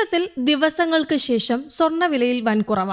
കേരളത്തിൽ ദിവസങ്ങൾക്ക് ശേഷം സ്വർണവിലയിൽ വൻ കുറവ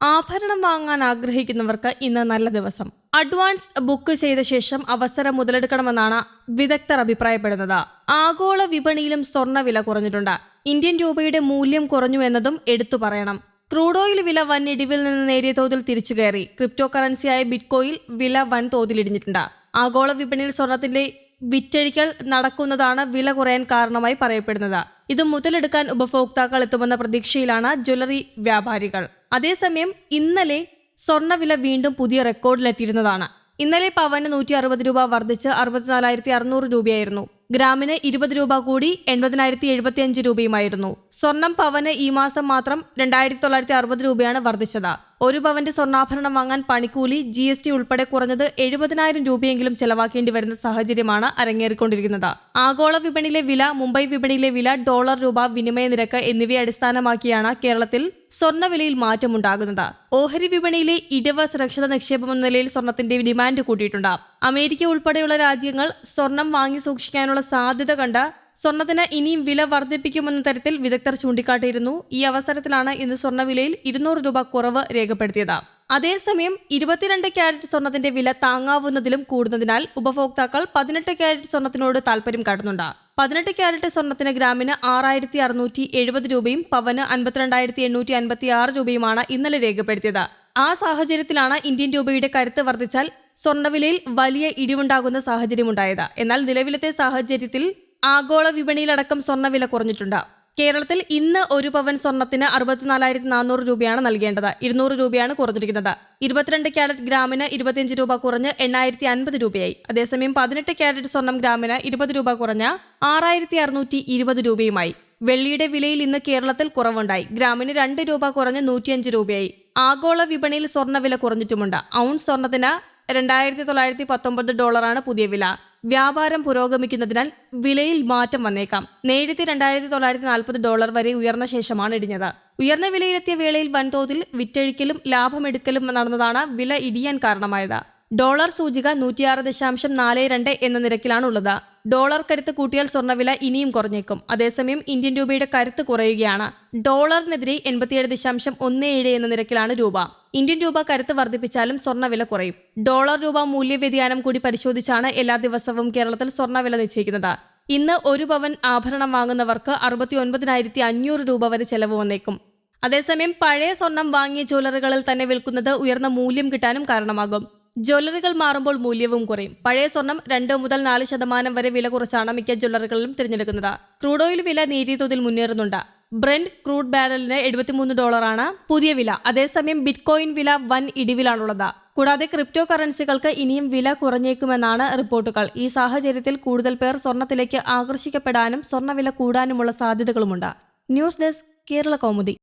ആഭരണം വാങ്ങാൻ ആഗ്രഹിക്കുന്നവർക്ക് ഇന്ന് നല്ല ദിവസം. അഡ്വാൻസ് ബുക്ക് ചെയ്ത ശേഷം അവസരം മുതലെടുക്കണമെന്നാണ് വിദഗ്ധർ അഭിപ്രായപ്പെടുന്നത്. ആഗോള വിപണിയിലും സ്വർണവില കുറഞ്ഞിട്ടുണ്ട്. ഇന്ത്യൻ രൂപയുടെ മൂല്യം കുറഞ്ഞു എന്നതും എടുത്തു പറയണം. ക്രൂഡ് ഓയിൽ വില വൻ ഇടിവിൽ നിന്ന് നേരിയ തോതിൽ തിരിച്ചു കയറി. ക്രിപ്റ്റോ കറൻസിയായ ബിറ്റ്കോയിൽ വില വൻ തോതിൽ ഇടിഞ്ഞിട്ടുണ്ട് ആഗോള വിപണിയിൽ സ്വർണത്തിന്റെ വിറ്റഴിക്കൽ നടക്കുന്നതാണ് വില കുറയാൻ കാരണമായി പറയപ്പെടുന്നത്. ഇത് മുതലെടുക്കാൻ ഉപഭോക്താക്കൾ എത്തുമെന്ന പ്രതീക്ഷയിലാണ് ജ്വല്ലറി വ്യാപാരികൾ. അതേസമയം ഇന്നലെ സ്വർണവില വീണ്ടും പുതിയ റെക്കോർഡിലെത്തിയിരുന്നതാണ്. ഇന്നലെ പവന് നൂറ്റി അറുപത് രൂപ വർദ്ധിച്ച് അറുപത്തിനാലായിരത്തി അറുന്നൂറ് രൂപയായിരുന്നു. ഗ്രാമിന് ഇരുപത് രൂപ കൂടി എൺപതിനായിരത്തി എഴുപത്തിയഞ്ച് രൂപയുമായിരുന്നു. സ്വർണം പവന് ഈ മാസം മാത്രം രണ്ടായിരത്തി തൊള്ളായിരത്തി അറുപത് രൂപയാണ് വർദ്ധിച്ചത്. ഒരു പവന്റെ സ്വർണാഭരണം വാങ്ങാൻ പണിക്കൂലി ജി എസ് ടി ഉൾപ്പെടെ കുറഞ്ഞത് എഴുപതിനായിരം രൂപയെങ്കിലും ചെലവാക്കേണ്ടി വരുന്ന സാഹചര്യമാണ് അരങ്ങേറിക്കൊണ്ടിരിക്കുന്നത്. ആഗോള വിപണിയിലെ വില മുംബൈ വിപണിയിലെ വില ഡോളർ രൂപ വിനിമയ നിരക്ക് എന്നിവയെ അടിസ്ഥാനമാക്കിയാണ് കേരളത്തിൽ സ്വർണവിലയിൽ മാറ്റമുണ്ടാകുന്നത്. ഓഹരി വിപണിയിലെ ഇടവ സുരക്ഷിത നിക്ഷേപം എന്ന നിലയിൽ സ്വർണത്തിന്റെ ഡിമാൻഡ് കൂട്ടിയിട്ടുണ്ട്. അമേരിക്ക ഉൾപ്പെടെയുള്ള രാജ്യങ്ങൾ സ്വർണം വാങ്ങി സൂക്ഷിക്കാനുള്ള സാധ്യത കണ്ട സ്വർണത്തിന് ഇനിയും വില വർദ്ധിപ്പിക്കുമെന്ന തരത്തിൽ വിദഗ്ധർ ചൂണ്ടിക്കാട്ടിയിരുന്നു. ഈ അവസരത്തിലാണ് ഇന്ന് സ്വർണവിലയിൽ ഇരുന്നൂറ് രൂപ കുറവ് രേഖപ്പെടുത്തിയത്. അതേസമയം ഇരുപത്തിരണ്ട് ക്യാരറ്റ് സ്വർണത്തിന്റെ വില താങ്ങാവുന്നതിലും കൂടുന്നതിനാൽ ഉപഭോക്താക്കൾ പതിനെട്ട് ക്യാരറ്റ് സ്വർണത്തിനോട് താൽപര്യം കാട്ടുന്നുണ്ട്. പതിനെട്ട് ക്യാരറ്റ് സ്വർണത്തിന് ഗ്രാമിന് ആറായിരത്തി അറുന്നൂറ്റി എഴുപത് രൂപയും പവന് അൻപത്തിരണ്ടായിരത്തി എണ്ണൂറ്റി അൻപത്തി ആറ് രൂപയുമാണ് ഇന്നലെ രേഖപ്പെടുത്തിയത്. ആ സാഹചര്യത്തിലാണ് ഇന്ത്യൻ രൂപയുടെ കരുത്ത് വർദ്ധിച്ചാൽ സ്വർണവിലയിൽ വലിയ ഇടിവുണ്ടാകുന്ന സാഹചര്യമുണ്ടായത്. എന്നാൽ നിലവിലത്തെ സാഹചര്യത്തിൽ ആഗോള വിപണിയിലടക്കം സ്വർണവില കുറഞ്ഞിട്ടുണ്ട്. കേരളത്തിൽ ഇന്ന് ഒരു പവൻ സ്വർണത്തിന് അറുപത്തിനാലായിരത്തി നാനൂറ് രൂപയാണ് നൽകേണ്ടത്. ഇരുന്നൂറ് രൂപയാണ് കുറഞ്ഞിരിക്കുന്നത്. ഇരുപത്തിരണ്ട് ക്യാരറ്റ് ഗ്രാമിന് ഇരുപത്തിയഞ്ച് രൂപ കുറഞ്ഞ് എണ്ണായിരത്തി അൻപത് രൂപയായി. അതേസമയം പതിനെട്ട് ക്യാരറ്റ് സ്വർണം ഗ്രാമിന് ഇരുപത് രൂപ കുറഞ്ഞ് ആറായിരത്തി അറുന്നൂറ്റി ഇരുപത് രൂപയുമായി. വെള്ളിയുടെ വിലയിൽ ഇന്ന് കേരളത്തിൽ കുറവുണ്ടായി. ഗ്രാമിന് രണ്ട് രൂപ കുറഞ്ഞ് നൂറ്റിയഞ്ച് രൂപയായി. ആഗോള വിപണിയിൽ സ്വർണവില കുറഞ്ഞിട്ടുമുണ്ട്. ഔൺസ് സ്വർണത്തിന് രണ്ടായിരത്തി തൊള്ളായിരത്തി പത്തൊമ്പത് ഡോളറാണ് പുതിയ വില. വ്യാപാരം പുരോഗമിക്കുന്നതിനാൽ വിലയിൽ മാറ്റം വന്നേക്കാം. നേരത്തെ രണ്ടായിരത്തി തൊള്ളായിരത്തി നാൽപ്പത് ഡോളർ വരെ ഉയർന്ന ശേഷമാണ് ഇടിഞ്ഞത്. ഉയർന്ന വിലയിലെത്തിയ വേളയിൽ വൻതോതിൽ വിറ്റഴിക്കലും ലാഭമെടുക്കലും നടന്നതാണ് വില ഇടിയാൻ കാരണമായത്. ഡോളർ സൂചിക നൂറ്റിയാറ് ദശാംശം നാല് രണ്ട് എന്ന നിരക്കിലാണുള്ളത്. ഡോളർ കരുത്ത് കൂട്ടിയാൽ സ്വർണവില ഇനിയും കുറഞ്ഞേക്കും. അതേസമയം ഇന്ത്യൻ രൂപയുടെ കരുത്ത് കുറയുകയാണ്. ഡോളറിനെതിരെ എൺപത്തിയേഴ് ദശാംശം ഒന്ന് ഏഴ് എന്ന നിരക്കിലാണ് രൂപ. ഇന്ത്യൻ രൂപ കരുത്ത് വർദ്ധിപ്പിച്ചാലും സ്വർണവില കുറയും. ഡോളർ രൂപ മൂല്യവ്യതിയാനം കൂടി പരിശോധിച്ചാണ് എല്ലാ ദിവസവും കേരളത്തിൽ സ്വർണവില നിശ്ചയിക്കുന്നത്. ഇന്ന് ഒരു പവൻ ആഭരണം വാങ്ങുന്നവർക്ക് അറുപത്തി ഒൻപതിനായിരത്തി അഞ്ഞൂറ് രൂപ വരെ ചെലവ് വന്നേക്കും. അതേസമയം പഴയ സ്വർണം വാങ്ങിയ ജ്വല്ലറികളിൽ തന്നെ വിൽക്കുന്നത് ഉയർന്ന മൂല്യം കിട്ടാനും കാരണമാകും. ജ്വല്ലറികൾ മാറുമ്പോൾ മൂല്യവും കുറയും. പഴയ സ്വർണം രണ്ട് മുതൽ നാല് ശതമാനം വരെ വില കുറച്ചാണ് മിക്ക ജ്വല്ലറികളിലും തിരഞ്ഞെടുക്കുന്നത്. ക്രൂഡ് ഓയിൽ വില നേരിയ തോതിൽ മുന്നേറുന്നുണ്ട്. ബ്രെൻഡ് ക്രൂഡ് ബാരലിന് എഴുപത്തിമൂന്ന് ഡോളറാണ് പുതിയ വില. അതേസമയം ബിറ്റ്കോയിൻ വില വൻ ഇടിവിലാണുള്ളത്. കൂടാതെ ക്രിപ്റ്റോ കറൻസികൾക്ക് ഇനിയും വില കുറഞ്ഞേക്കുമെന്നാണ് റിപ്പോർട്ടുകൾ. ഈ സാഹചര്യത്തിൽ കൂടുതൽ പേർ സ്വർണത്തിലേക്ക് ആകർഷിക്കപ്പെടാനും സ്വർണവില കൂടാനുമുള്ള സാധ്യതകളുമുണ്ട്. News desk Kerala Kaumudi.